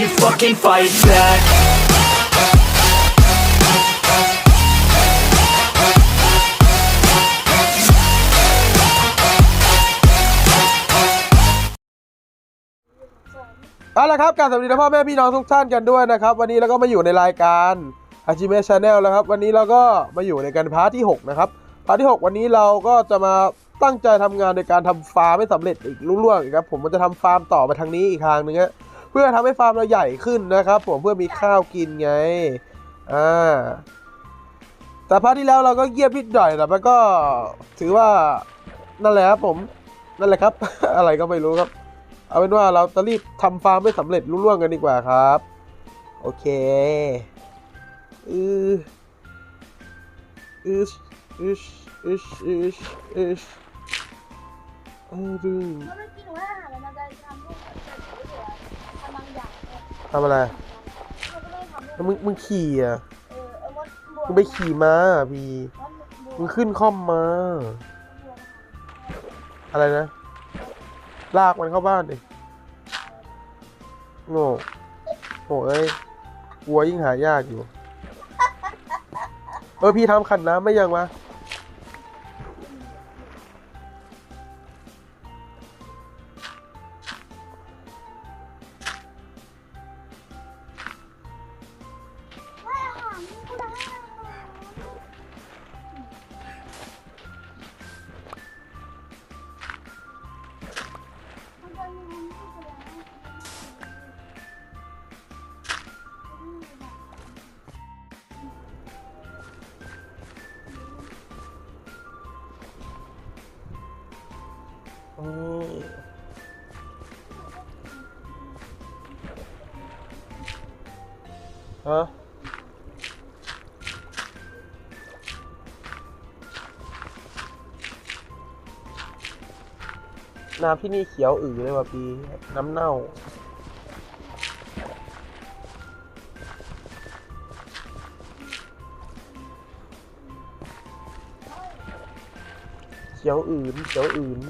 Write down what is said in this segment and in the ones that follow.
you fucking fight back? เอาละครับกรารสวัสดีนะพ่อแม่พี่น้องทุกท่านกันด้วยนะครับ วันนี้เราก็มาอยู่ในรายการอาจิเมชาแนลแล้วครับ วันนี้เราก็มาอยู่ในการพาร์ทที่ 6 นะครับ พาร์ทที่ 6 วันนี้เราก็จะมาตั้งใจทำงานในการทำฟาร์มให้สำเร็จอีกรุ่ล่วงอีกครับ ผมมันจะทำฟาร์มต่อไปทางนี้อีกทางหนึงฮะ พื่อทำให้ฟาร์มเราใหญ่ขึ้นนะครับ ผมเพื่อมีข้าวกินไงอ่าแต่พาร์ทที่แล้วเราก็เงียบนิดหน่อยแต่มันก็ถือว่านั่นแหละครับผมนั่นแหละครับ อะไรก็ไม่รู้ครับ เอาเป็นว่าเราจะรีบทำฟาร์มให้สำเร็จรุ่ล่วงกันดีกว่าครับ โอเคอืออืชอืชอืชอืชอืชอือดึงเมื่อกี้หนูให้อ ทำอะไรเราก็ไม่ทำแล้วมึงมึงขี่อะเออเอามดบวมึงไปขี่ม้าอะพี่มึงขึ้นคล่อมมา อะไรนะ ลากมันเข้าบ้านดิโง่โง่เอ้ยวัวยิ่งหายากอยู่ เออพี่ทำขันน้ำไม่ยังวะ น้ำที่นี่เขียวอือเลยว่ะพี่น้ำเน่า เขียวอื่นเขียวอื่น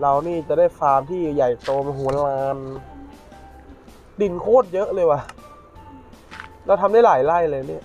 เรานี่จะได้ฟาร์มที่ใหญ่โตมโหฬารดินโคตรเยอะเลยว่ะ เราทำได้หลายไร่เลยเนี่ย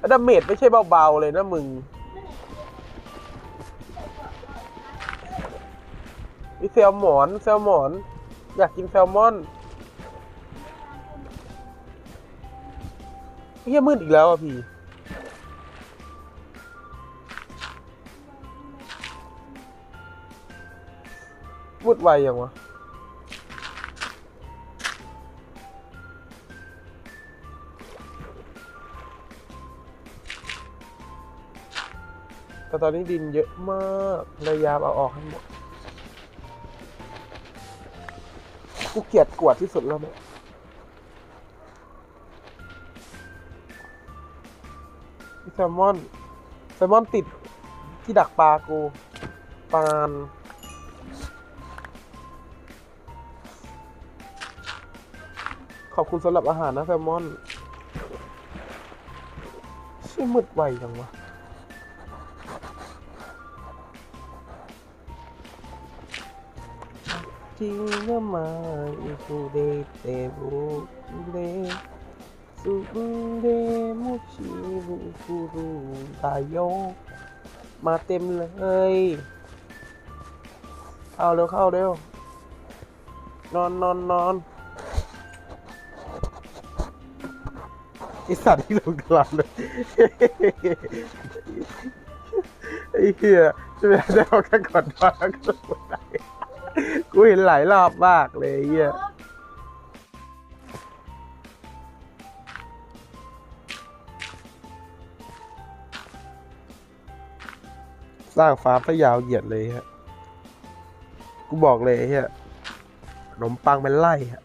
แล้วดาเมจไม่ใช่เบาๆเลยนะมึงมีแซลมอนแซลมอน อยากกินแซลมอนเฮียมืดอีกแล้วอะพี่ มืดไวยังวะ ต่ตอนนี้ดินเยอะมากพยายามเอาออกให้หมด กูเกลียดกวดที่สุดแล้วเนี่ยแซลมอน แซลมอนติดที่ดักปลากูปานขอบคุณสำหรับอาหารนะแซลมอน ชื่อมืดไวจังวะ Tinha mai fudei tempo de Sunde motivo furu ตายโยมาเต็มเลยเข้าเร็วเข้าเร็วนอนนอนนอนไอสัตว์ที่ลงกลางเลยไอ้เหี้ยจะไปได้เอาแค่กดมาแล้วก็ลงได้ กูเห็นหลายรอบมากเลยเหี้ยสร้างฟาร์มซะยาวเหยียดเลยฮะ กูบอกเลยเฮียขนมปังเป็นไล่ฮะ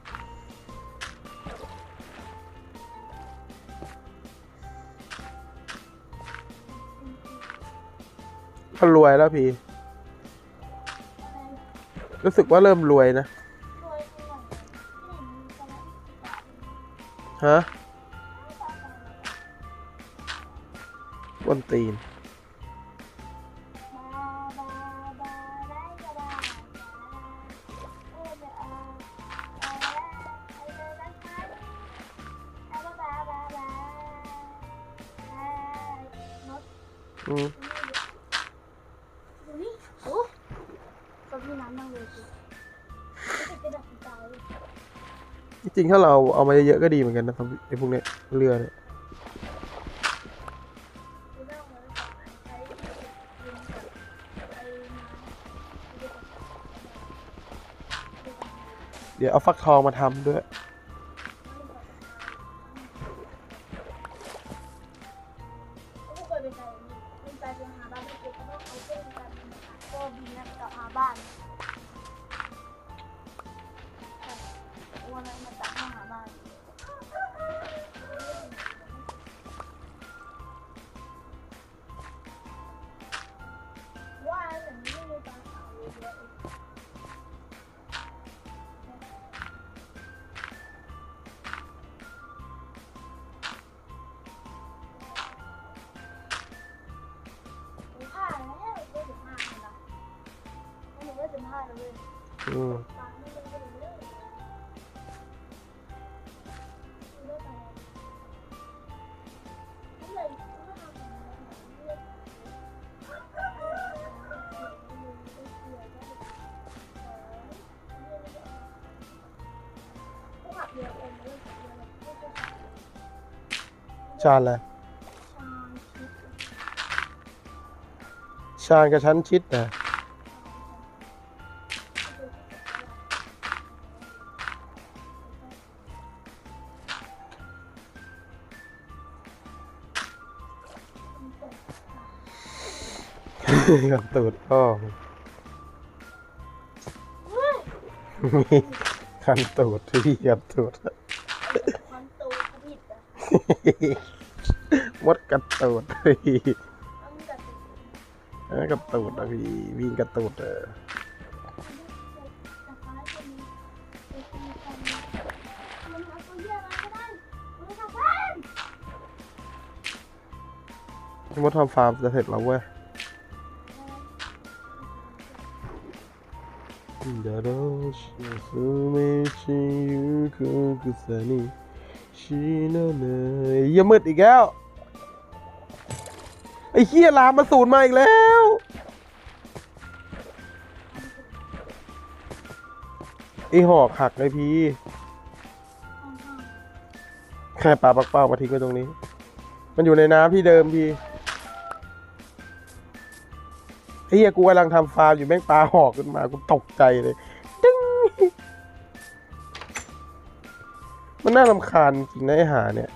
ก็รวยแล้วพี่ รู้สึกว่าเริ่มรวยนะ ฮะบนตีน จริงๆถ้าเราเอามาเยอะๆก็ดีเหมือนกันนะครับไอ้พวกเนี้ยเรือเนี่ยเดี๋ยวเอาฟักทองมาทำด้วย ม่ใช่ชาญอะไรชาคิดชาญกับชั้นชิดนะ กันตูดพ่อคันตูดที่กันตูดความตูผิดอะมดกันตูดพี่ต้องจัดเอ้ยกันตูดนะพี่วิ่งกันตูดเออมันเอาตัวเยี่ยมาก็ได้มันทำบ้านมดทำฟาร์มจะเสร็จแล้วเว้ย ดาโรชิสุเมชิยุคุกุสามืดอีกแล้ว ไอ้เหี้ยลามมาสูนมาอีกแล้ว ไอ้หอกหักเลยพี่แค่ปลาปักเป้ามาทิ้งไว้ตรงนี้ มันอยู่ในน้ำที่เดิมพี่ เฮียกูกำลังทำฟาร์มอยู่แม่งปลาหอกขึ้นมากูตกใจเลยดึงมันน่ารำคาญจริงนะไอหาเนี่ย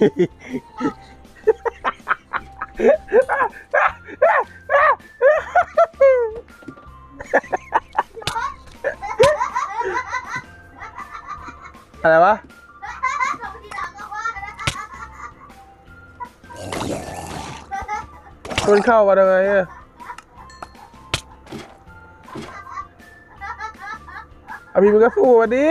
อะไรวะมันเข้ามาทำไมอะอะพี่มันก็สู้วันนี้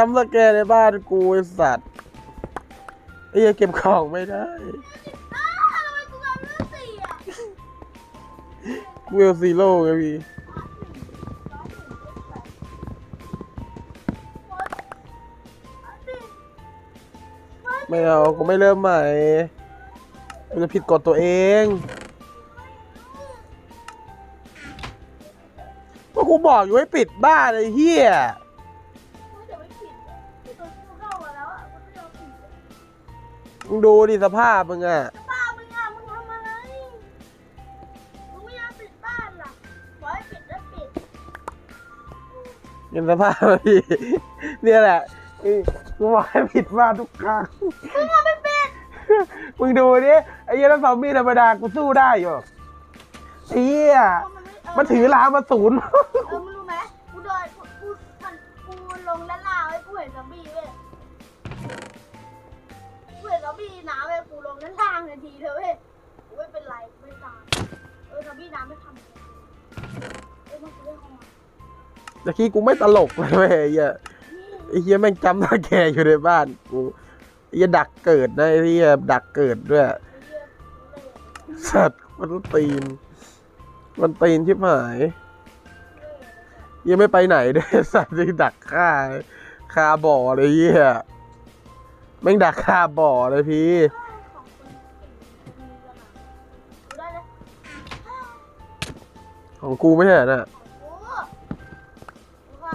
จำสแกนในบ้านกูไอ้สัตว์ไอ้เหี้ยเก็บของไม่ได้อ้าวทำไมกูกลายเป็นเรื่องสี่อะกูเอลซีโร่ไงพี่ไม่เอากูไม่เริ่มใหม่กูจะผิดกฎตัวเองก็กูบอกอยู่ให้ปิดบ้านไอ้เหี้ย มึงดูดิสภาพมึงอะป้ามึงอะมึงทำอะไรมึงไม่ยอมปิดบ้านล่ะบอกให้ปิดแล้วปิดเห็นสภาพไหมพี่เนี่ยแหละไอ้กูบอกให้ปิดบ้านทุกครั้งมึงเอาไปปิดมึงดูดิไอ้เหี้ยแล้วซอมบี้ธรรมดากูสู้ได้อยู่ไอ้เหี้ยเพราะมันไม่เมันถือลามาศูนย์ เออมึงรู้ บี้น้ำเว้ยกูลงด้านล่างทันทีเลยเว้ยกูไม่เป็นไรไม่ตายเออซอมบี้น้ำไม่ทำอะไรเอ้ยมันกูได้ห้องอะตะกี้กูไม่ตลกเลยเว้ยไอ้เหี้ยไอ้เหี้ยแม่งจำตาแกอยู่ในบ้านกูไอ้เหี้ยดักเกิดนะไอ้เหี้ยดักเกิดด้วยไอ้เหี้ยกูเลยสัตว์มันตีน มันตีนชิบหายยังไม่ไปไหนด้วยสัตว์ที่ดักฆ่าคาบ่อเลยเหี้ย แม่งดักคาบ่อเลยพี่ ของกูไม่ใช่เหรอน่ะโอ้กูว่า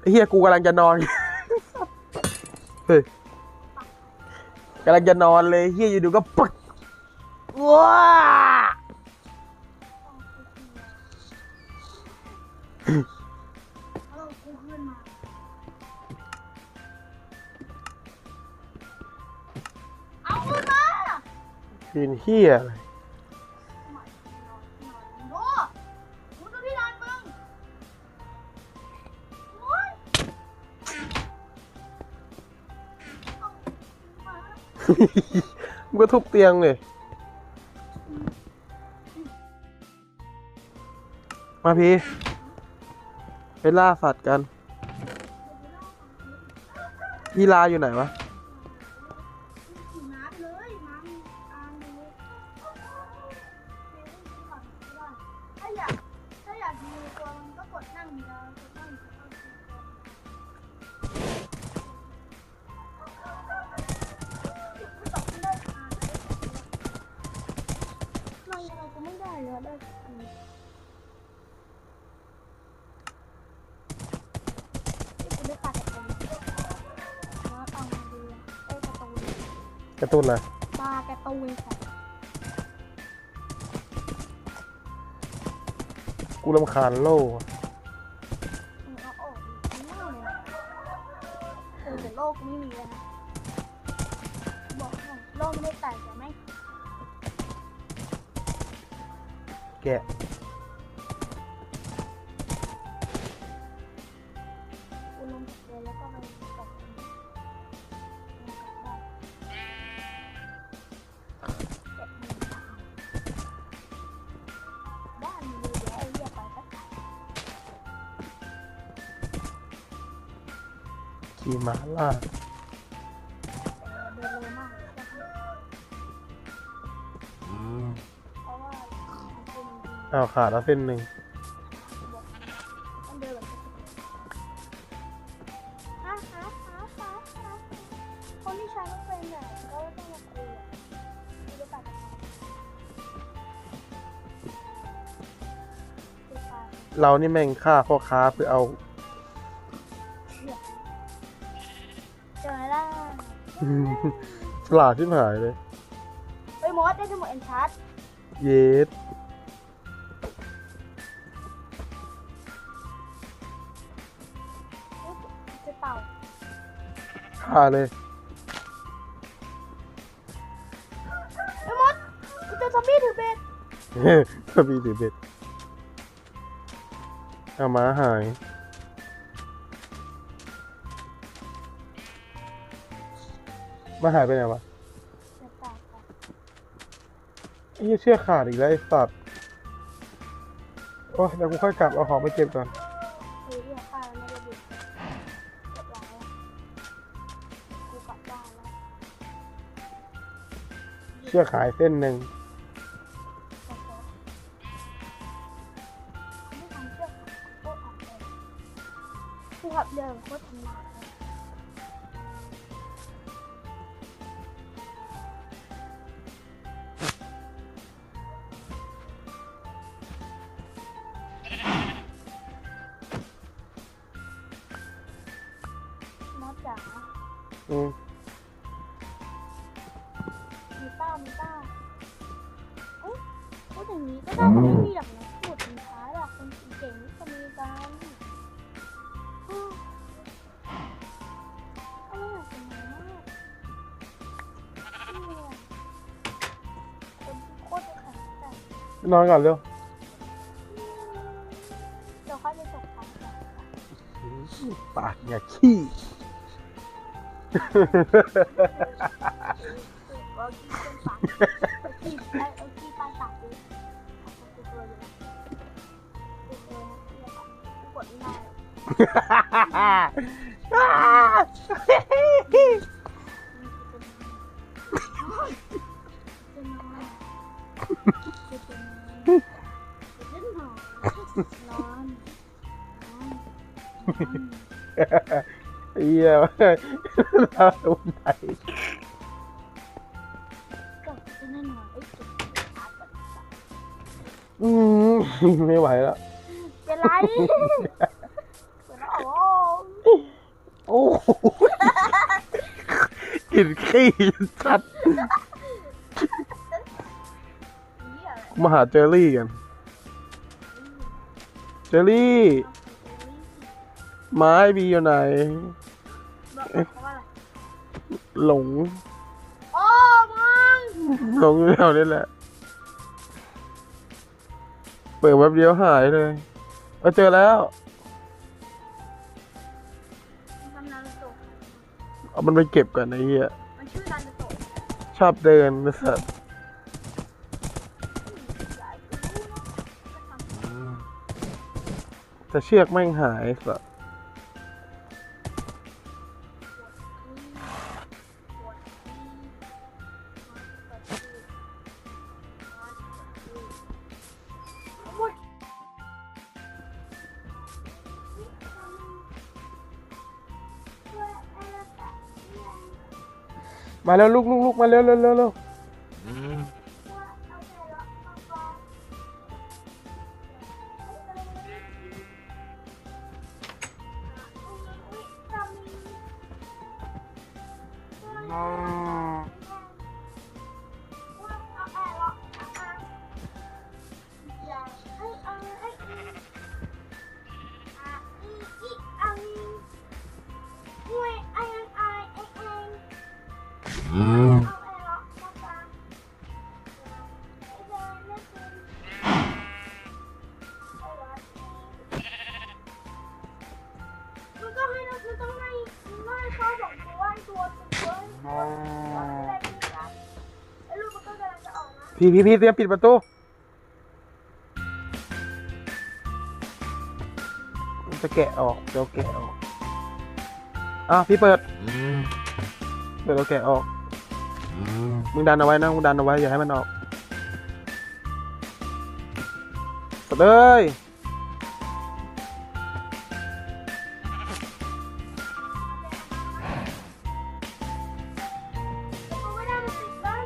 ไอ้เหี้ยกูกำลังจะนอน เฮ้ยกำลังจะนอนเลยเหี้ยอยู่ดูก็ปึ๊กว้าเอา คืนเหี้ยอะไรโอ้มึงดูที่ร้านมึงโอ้ยเอามามึงก็ทุบเตียงเลย มาพี่ไปล่าสัตว์กัน พี่ลาอยู่ไหนวะ การะตูนกระตุ้นนะปลาการะตูนค่ะกูรำคาญโล่มึงเอา ขี่ม้าล่าเดินเร็วมากเพราะว่ามันเป็นดีอ้าวขาดแล้วเส้นหนึ่งต้องเดินแบบฮะฮะฮะฮะฮะคนที่ใช้ไม่เป็นเนี่ยก็ต้องมาคุยอะคุยกับเขาคุยไปเรานี่แม่งฆ่าพ่อค้าเพื่อเอา ฉลาดชิบหายเลย เฮ้ยมอสได้สมุดเอ็นชาร์ดเยสจะเต่าฆ่าเลยเฮ้ยมอสกูเจอซอมบี้ถือเบ็ด ก็มีถือเบ็ดเอาม้าหาย มาหายไปไหนวะจะตายไปไอ้เหี้ยเชือกขาดอีกแล้วไอ้สัตว์โอ้ยเดี๋ยวกูค่อยกลับเอาของไปเก็บก่อนคือที่ข้าไม่ได้บุกเรียบร้อยแล้วกูกลับบ้านแล้วเชือกขายเส้นหนึ่ง จ๋าอืมมีต้ามีต้าเอ้ยพูดอย่างนี้ก็ได้แต่ไม่มีหรอกนะพูดถึงท้ายหรอกคนเก่งๆก็มีกันอ้าวอะไรอยากเป็นมากเนี่ยคนที่โคตรจะแข็งแกร่งนอนก่อนเร็วเดี๋ยวค่อยไปส่งทางกัน ปากอย่าขี้ เอาขี้ขึ้นปากเอาขี้ไป เอาขี้ใต้ปาดูกูกลัวอะกูกลัวนะเนี่ยปะกูกดไม่ได้จะนอนจะนอนจะนอนนอนนอนไอ้เหี้ยน่าสน่นอนไอ้จุดขาดแบบอืมไม่ไหวแล้วเป็นไรเป็นโอ้โหกลินขี้ชัดมาหาเจอรี่กัน เจอรี่ ไม้บีอยู่ไหน บอกเขาว่าอะไรหลงโอ้มึงหลงอยู่แถวนี้แหละ เปิดแป๊บเดียวหายเลยเออเจอแล้ว มันทำนารูโตะเอามันไปเก็บก่อนไอ้เหี้ยมันชื่อนารูโตะชอบเดินนะสัสอยากรู้เนาะก็ทำปวดแต่เชือกแม่งหายสัสที่ มาแล้วลูกลูกลูกมาเร็วเร็วเร็ว พี่พี่พี่เตรียมปิดประตู จะแกะออกเดี๋ยวแกะออก อะ พี่เปิดเดี๋ยวเราแกะออก มึงดันเอาไว้นะมึงดันเอาไว้อย่าให้มันออกเปิดเลยเขาไม่ได้มาติดกัน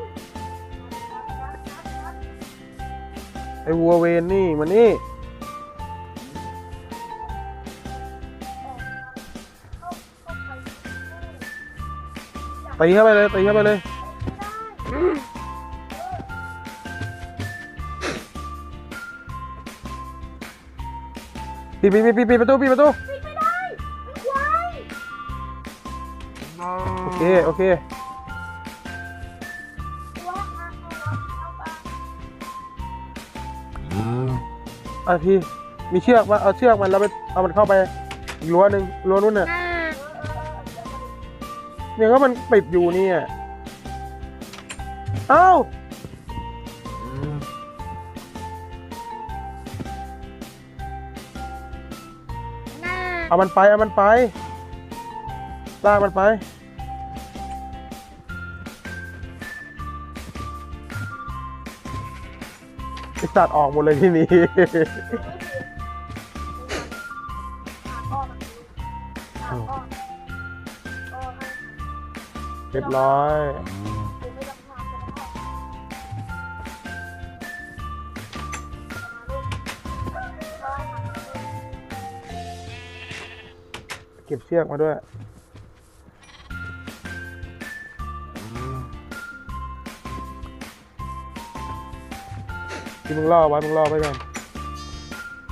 ไอ้วัวเวนนี่มานี่ตีเข้าไปเลยตีเข้าไปเลย ปิดปิดปิดปิดปิดประตูปิดประตูปิดไม่ได้ไม่ควยโอเคโอเคอะพี่มีเชือกมาเอาเชือกมันแล้วไปเอามันเข้าไปอีกรั้วหนึ่งรั้วนู้นน่ะเนี่ยก็มันปิดอยู่เนี่ยเอ้า เอามันไป เอามันไปลากมันไป ไอสัตว์ออกหมดเลยที่นี้หาก้อนหาก้อนก้อนให้เรียบร้อย ก็บเชือกมาด้วย ที่มึงล่อไว้ มึงล่อไว้ก่อน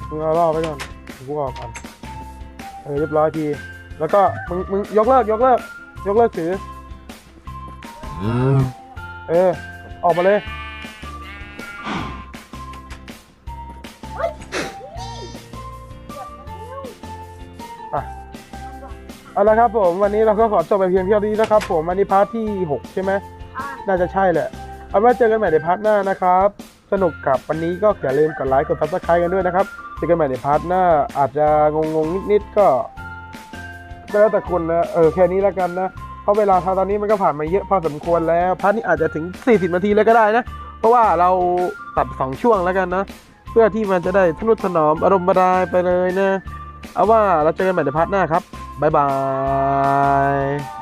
มึงเอาล่อไว้ก่อนกูออกก่อน เออเรียบร้อยที แล้วก็มึงมึงยกเลิกยกเลิกยกเลิกถือ เออ ออกมาเลย เอาละครับผมวันนี้เราก็ขอจบไปเพียงเท่านี้นะครับ ผมอันนี้พาร์ทที่ 6 ใช่ไหมอะน่าจะใช่แหละ เอาไว้เจอกันใหม่ในพาร์ทหน้านะครับ สนุกกับวันนี้ก็อย่าลืมกดไลค์กดซับสไครต์กันด้วยนะครับเจอกันใหม่ในพาร์ทหน้า อาจจะงงๆนิดๆก็แล้วแต่คนนะเออแค่นี้แล้วกันนะเพราะเวลาตอนนี้มันก็ผ่านมาเยอะพอสมควรแล้วพาร์ทนี้อาจจะถึง 40 นาทีเลยก็ได้นะเพราะว่าเราตัดสองช่วงแล้วกันนะเพื่อที่มันจะได้ทนุถนอมอารมณ์บดายไปเลยนะ เอาว่าเราเจอกันใหม่ในพาร์ทหน้าครับ บ๊ายบาย